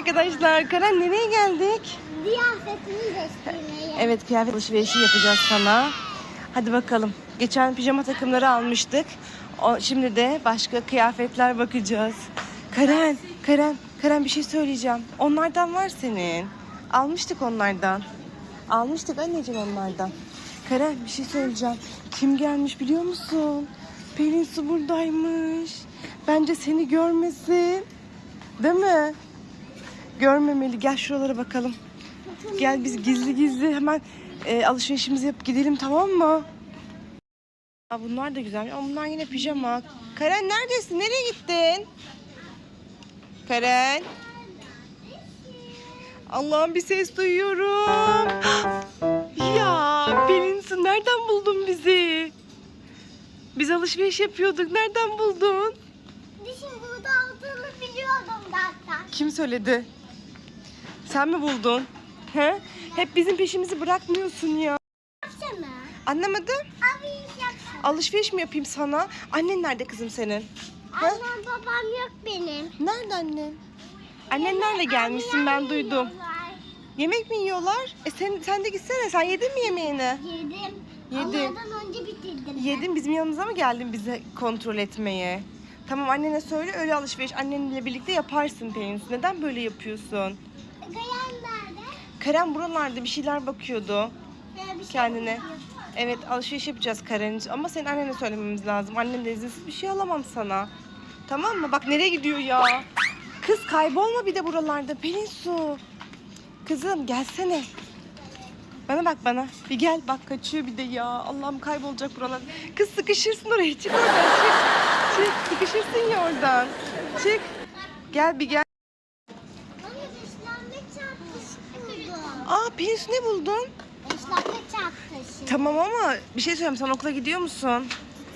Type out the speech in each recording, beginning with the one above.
arkadaşlar. Karen nereye geldik? Kıyafetini göstermeye. Evet kıyafet alışverişi yapacağız sana. Hadi bakalım. Geçen pijama takımları almıştık. O, şimdi de başka kıyafetler bakacağız. Karen, Karen, Karen bir şey söyleyeceğim. Onlardan var senin. Almıştık onlardan. Almıştık anneciğim onlardan. Karen bir şey söyleyeceğim. Kim gelmiş biliyor musun? Pelin Su buradaymış. Bence seni görmesin. Değil mi? Görmemeli. Gel şuralara bakalım. Gel biz gizli gizli hemen e, alışverişimizi yapıp gidelim tamam mı? Aa, bunlar da güzel. Ama bunlar yine pijama. Karen neredesin? Nereye gittin? Karen. Allah'ım bir ses duyuyorum. ya Pelinsu nereden buldun bizi? Biz alışveriş yapıyorduk. Nereden buldun? Dişim burada olduğunu biliyordum zaten. Kim söyledi? Sen mi buldun? He? Hep bizim peşimizi bırakmıyorsun ya. Yapsana. Anlamadım. Abi iş yapsana. Alışveriş mi yapayım sana? Annen nerede kızım senin? Annem babam yok benim. Nerede annen? Annenlerle gelmişsin ben duydum. Yemek mi yiyorlar? E sen, sen de gitsene sen yedin mi yemeğini? Yedim. Yedim. Onlardan önce bitirdim. ben. Yedin bizim yanımıza mı geldin bize kontrol etmeye? Tamam annene söyle öyle alışveriş annenle birlikte yaparsın Pelinsu. Neden böyle yapıyorsun? Nerede? Karen buralarda bir şeyler bakıyordu bir şey kendine. yapıyor. Evet alışveriş yapacağız Karen ama senin annene söylememiz lazım. Annen de izinsiz bir şey alamam sana. Tamam mı? Bak nereye gidiyor ya? Kız kaybolma bir de buralarda. Pelin su. Kızım gelsene. Bana bak bana. Bir gel bak kaçıyor bir de ya. Allah'ım kaybolacak buralar. Kız sıkışırsın oraya. Çık oradan çık. Çık sıkışırsın ya oradan. Çık. Gel bir gel. Bana beslenme çantası buldum. Aa Pelin su ne buldun? Beslenme çantası. Tamam ama bir şey söyleyeyim. Sen okula gidiyor musun?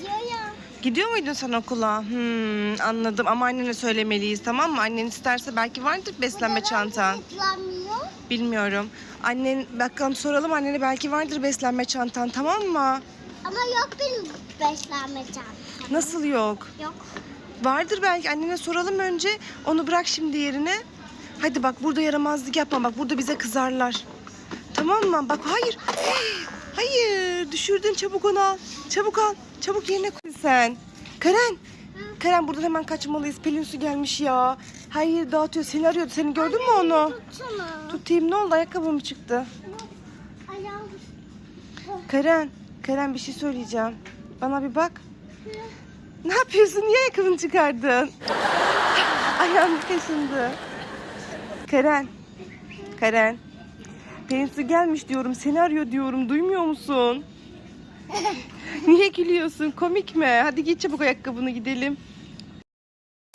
Diyorum. Gidiyor muydun sen okula? Hmm, anladım ama annene söylemeliyiz tamam mı? Annen isterse belki vardır beslenme çantan. Toplanmıyor. Bilmiyorum. Annen bakalım soralım annene belki vardır beslenme çantan tamam mı? Ama yok benim beslenme çantam. Nasıl yok? Yok. Vardır belki annene soralım önce. Onu bırak şimdi yerine. Hadi bak burada yaramazlık yapma bak burada bize kızarlar. Tamam mı? Bak hayır. Hayır düşürdün çabuk onu al. Çabuk al. Çabuk yerine koy sen. Karen. Karen buradan hemen kaçmalıyız. Pelin su gelmiş ya. Hayır dağıtıyor. Seni arıyordu. Seni gördün mü onu? Tutsana. Tutayım ne oldu? Ayakkabı mı çıktı? Ayağım. Karen. Karen bir şey söyleyeceğim. Bana bir bak. Ne yapıyorsun? Niye ayakkabını çıkardın? Ayağım kaşındı. Karen. Karen. Pelin su gelmiş diyorum. Seni arıyor diyorum. Duymuyor musun? Niye gülüyorsun? Komik mi? Hadi git çabuk ayakkabını gidelim.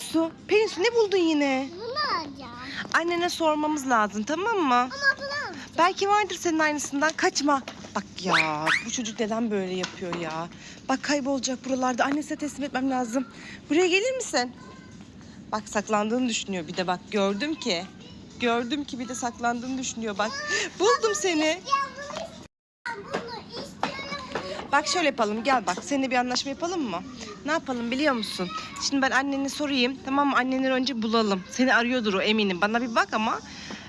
Su. Pelin su ne buldun yine? Bunu alacağım. Annene sormamız lazım tamam mı? Ama bunu. Belki vardır senin aynısından. Kaçma. Bak ya bu çocuk neden böyle yapıyor ya? Bak kaybolacak buralarda. Annesine teslim etmem lazım. Buraya gelir misin? Bak saklandığını düşünüyor bir de bak gördüm ki. Gördüm ki bir de saklandığını düşünüyor bak. Buldum seni. Bak şöyle yapalım gel bak seninle bir anlaşma yapalım mı? Ne yapalım biliyor musun? Şimdi ben anneni sorayım tamam mı? Anneni önce bulalım. Seni arıyordur o eminim. Bana bir bak ama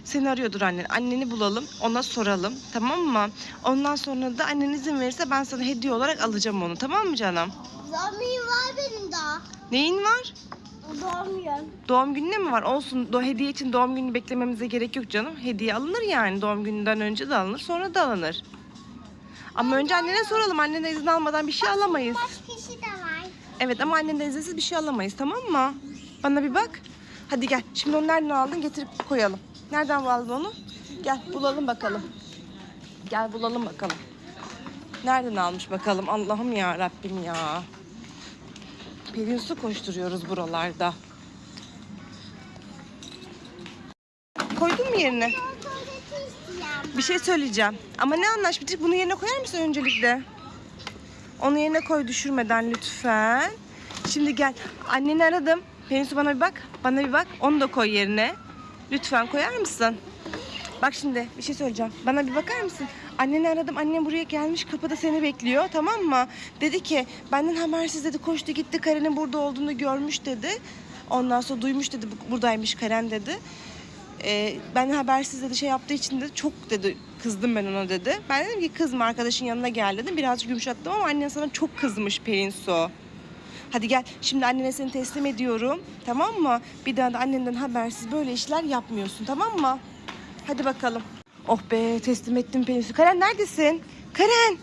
seni arıyordur annen. Anneni bulalım ona soralım tamam mı? Ondan sonra da annen izin verirse ben sana hediye olarak alacağım onu tamam mı canım? Zombi var benim daha. Neyin var? Doğmuyorum. Doğum gününe mi var? Olsun. Do hediye için doğum gününü beklememize gerek yok canım. Hediye alınır yani. Doğum gününden önce de alınır, sonra da alınır. Ama önce annene soralım. Annene izin almadan bir şey alamayız. Başka kişi de var. Evet ama annenden izinsiz bir şey alamayız tamam mı? Bana bir bak. Hadi gel. Şimdi onu nereden aldın? Getirip koyalım. Nereden aldın onu? Gel bulalım bakalım. Gel bulalım bakalım. Nereden almış bakalım? Allah'ım ya Rabbim ya. Pelin su koşturuyoruz buralarda. Koydun mu yerine? Bir şey söyleyeceğim. Ama ne anlaşmıştık? Bunu yerine koyar mısın öncelikle? Onu yerine koy düşürmeden lütfen. Şimdi gel. Anneni aradım. Pelinsu bana bir bak. Bana bir bak. Onu da koy yerine. Lütfen koyar mısın? Bak şimdi bir şey söyleyeceğim. Bana bir bakar mısın? Anneni aradım. Annem buraya gelmiş. Kapıda seni bekliyor. Tamam mı? Dedi ki benden habersiz dedi. Koştu gitti. Karen'in burada olduğunu görmüş dedi. Ondan sonra duymuş dedi. "Bu- Buradaymış Karen dedi. e, ben habersiz dedi şey yaptığı için de çok dedi kızdım ben ona dedi. Ben dedim ki kızma arkadaşın yanına gel dedim. Birazcık yumuşattım ama annen sana çok kızmış Pelin Su. Hadi gel şimdi annene seni teslim ediyorum. Tamam mı? Bir daha da annenden habersiz böyle işler yapmıyorsun tamam mı? Hadi bakalım. Oh be teslim ettim Pelin Su. Karen neredesin? Karen!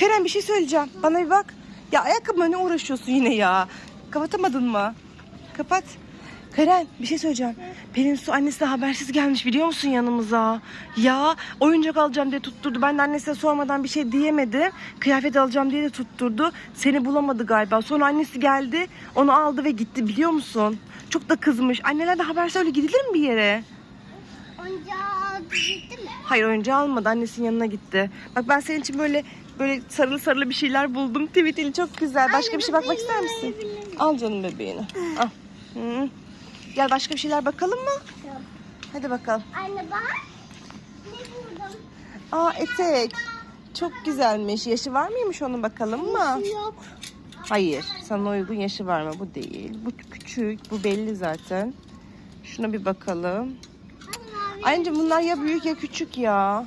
Karen bir şey söyleyeceğim. Bana bir bak. Ya ayakkabıma ne uğraşıyorsun yine ya? Kapatamadın mı? Kapat. Karen bir şey söyleyeceğim. Pelin Su annesi de habersiz gelmiş biliyor musun yanımıza? Ya oyuncak alacağım diye tutturdu. Ben de annesine sormadan bir şey diyemedim. Kıyafet alacağım diye de tutturdu. Seni bulamadı galiba. Sonra annesi geldi. Onu aldı ve gitti biliyor musun? Çok da kızmış. Anneler de habersiz öyle gidilir mi bir yere? Gitti mi? Hayır oyuncağı almadı. Annesinin yanına gitti. Bak ben senin için böyle böyle sarılı sarılı bir şeyler buldum. Tweetili çok güzel. Başka Anne, bir şey bakmak ister misin? Al canım bebeğini. Al. Hı. Gel başka bir şeyler bakalım mı? Yok. Hadi bakalım. Anne bak. Ne buldum? Aa etek. Çok güzelmiş. Yaşı var mıymış onun bakalım mı? Yok. Hayır. Sana uygun yaşı var mı? Bu değil. Bu küçük. Bu belli zaten. Şuna bir bakalım. Anne mavi. Ayrıca bunlar ya büyük ya küçük ya.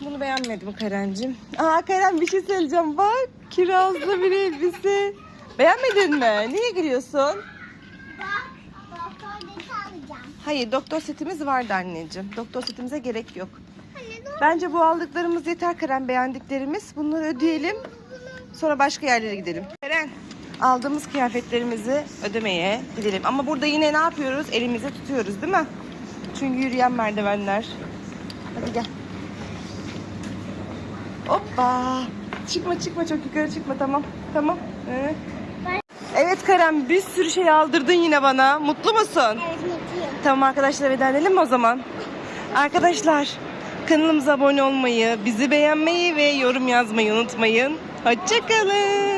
Bunu beğenmedim Karencim. Aa Karen bir şey söyleyeceğim. Bak kirazlı bir elbise. Beğenmedin mi? Niye gülüyorsun? Bak. Doktor dedi alacağım. Hayır doktor setimiz vardı anneciğim. Doktor setimize gerek yok. Bence bu aldıklarımız yeter Karen beğendiklerimiz. Bunları ödeyelim. Sonra başka yerlere gidelim. Karen aldığımız kıyafetlerimizi ödemeye gidelim. Ama burada yine ne yapıyoruz? Elimize tutuyoruz değil mi? Çünkü yürüyen merdivenler. Hadi gel. Hoppa. Çıkma çıkma çok yukarı çıkma tamam. Tamam. Evet. Evet Karen bir sürü şey aldırdın yine bana. Mutlu musun? Evet mutluyum. Tamam arkadaşlar veda edelim mi o zaman? Arkadaşlar kanalımıza abone olmayı, bizi beğenmeyi ve yorum yazmayı unutmayın. Hoşçakalın.